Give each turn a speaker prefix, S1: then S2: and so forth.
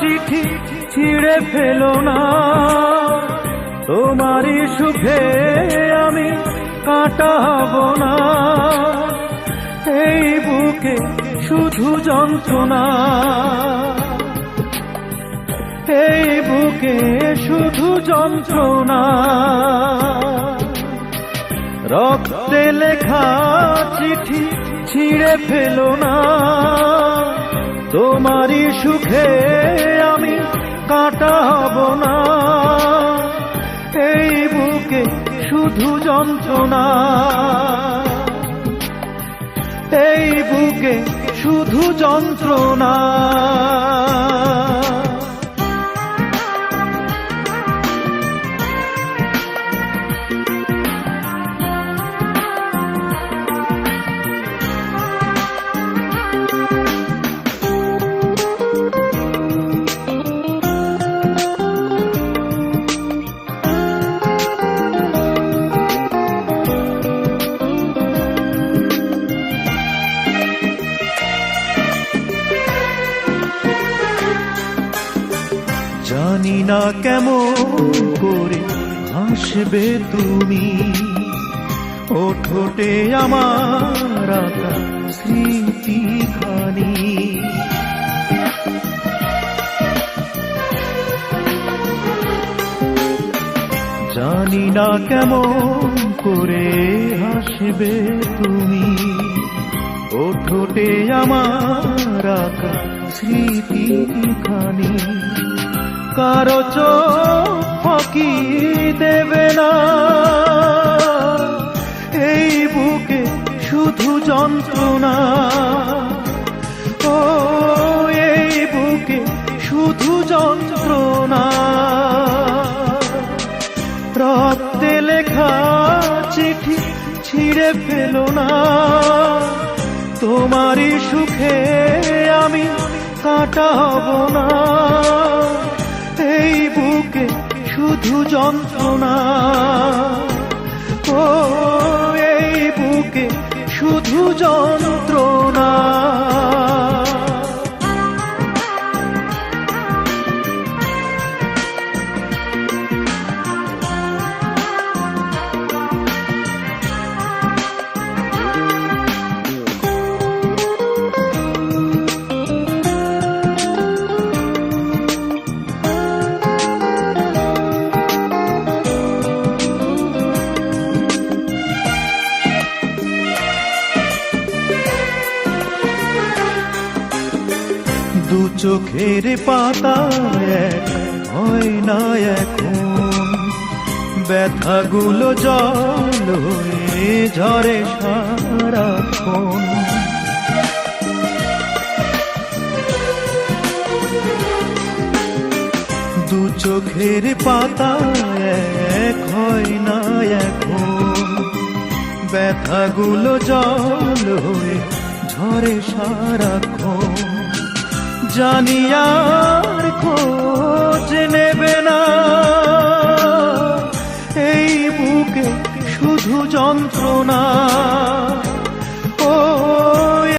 S1: চিঠি ছিঁড়ে ফেলো না। তোমারই সুখে আমি কাটাব না। এই বুকে শুধু যন্ত্রণা। এই বুকে শুধু যন্ত্রণা। রক্তে লেখা চিঠি ছিঁড়ে ফেলো না। তোমারই সুখে আমি কাটাব না। এই বুকে শুধু যন্ত্রণা। এই বুকে শুধু যন্ত্রণা। জানি না কেমন করে হাসবে তুমি। ও ঠোঁটে আমার স্মৃতি খানি জানি না কেমন করে হাসবে তুমি। ও ঠোঁটে আমার স্মৃতি খানি কারও চোখ ফাঁকি দেবে না। এই বুকে শুধু যন্ত্রণা। ও, এই বুকে শুধু যন্ত্রণা। রক্তে লেখা চিঠি ছিঁড়ে ফেলো না। তোমারই সুখে আমি কাটাব না। এই বুকে শুধু যন্ত্রণা। ও দু চোখের পাতা হয় না এখন। ব্যথাগুলো জল হয়ে ঝরে সারাক্ষণ। দু চোখের পাতা এক হয় না এখন। ব্যথাগুলো জল হয়ে ঝরে সারাক্ষণ। জানি আর খোঁজ নেবে না। এই বুকে শুধু যন্ত্রণা।